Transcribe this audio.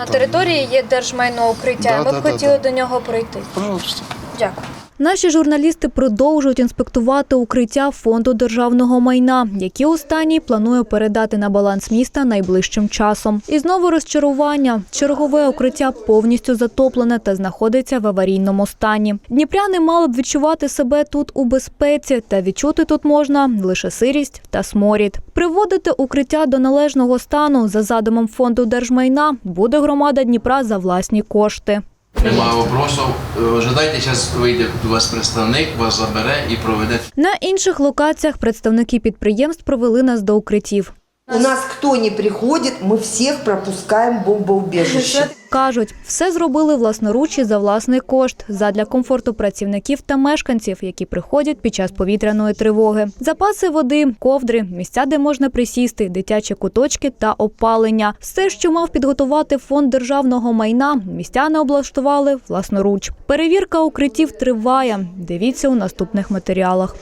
На території є держмайно укриття. Да, Ми да, б да, хотіли да. до нього прийти. Пожалуйста. Дякую. Наші журналісти продовжують інспектувати укриття фонду державного майна, які останній планує передати на баланс міста найближчим часом. І знову розчарування. Чергове укриття повністю затоплене та знаходиться в аварійному стані. Дніпряни мали б відчувати себе тут у безпеці, та відчути тут можна лише сирість та сморід. Приводити укриття до належного стану за задумом фонду держмайна буде громада Дніпра за власні кошти. Немає вопросов. Е, Ожидайте, зараз вийде до вас представник, вас забере і проведе На інших локаціях представники підприємств провели нас до укриттів. У нас кто не приходит, мы всех пропускаем в бомбоубежище. Кажуть, все зробили власноруч і за власний кошт задля комфорту працівників та мешканців, які приходять під час повітряної тривоги. Запаси води, ковдри, місця, де можна присісти, дитячі куточки та опалення. Все, що мав підготувати фонд державного майна, містяни облаштували власноруч. Перевірка укриттів триває. Дивіться у наступних матеріалах.